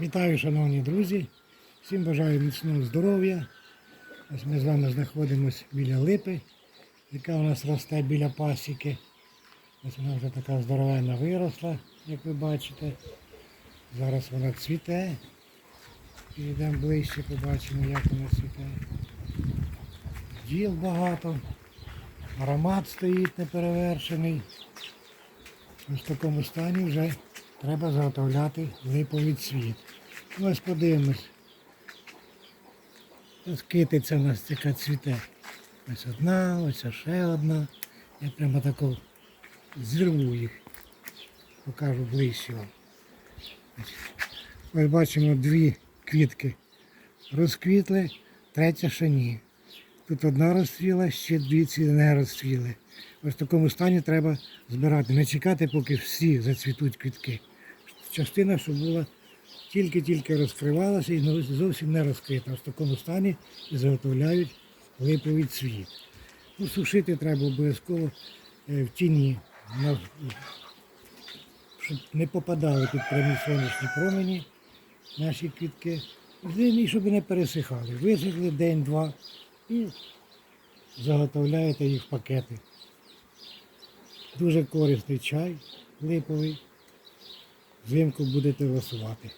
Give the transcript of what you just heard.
Вітаю, шановні друзі. Всім бажаю міцного здоров'я. Ось ми з вами знаходимося біля липи, яка у нас росте біля пасіки. Ось вона вже така здоровенна виросла, як ви бачите. Зараз вона цвіте. Підемо ближче, побачимо, як вона цвіте. Діл багато. Аромат стоїть неперевершений. Ось в такому стані вже треба заготовляти липовий цвіт. Ось подивимось. Ось китиця у нас яка цвіте. Ось одна, ось ще одна. Я прямо тако зірву їх. Покажу ближче вам. Ось бачимо дві квітки. Розквітли, третя ще ні. Тут одна розцвіла, ще дві ці не розцвіли. Ось в такому стані треба збирати. Не чекати, поки всі зацвітуть квітки. Частина, що була тільки-тільки розкривалася і зовсім не розкрита. В такому стані і заготовляють липовий цвіт. Ну, сушити треба обов'язково е, в тіні, щоб не попадали під прямі сонячні промені наші квітки. І щоб не пересихали. Висохли день-два і заготовляєте їх в пакети. Дуже корисний чай липовий. Взимку будете голосувати.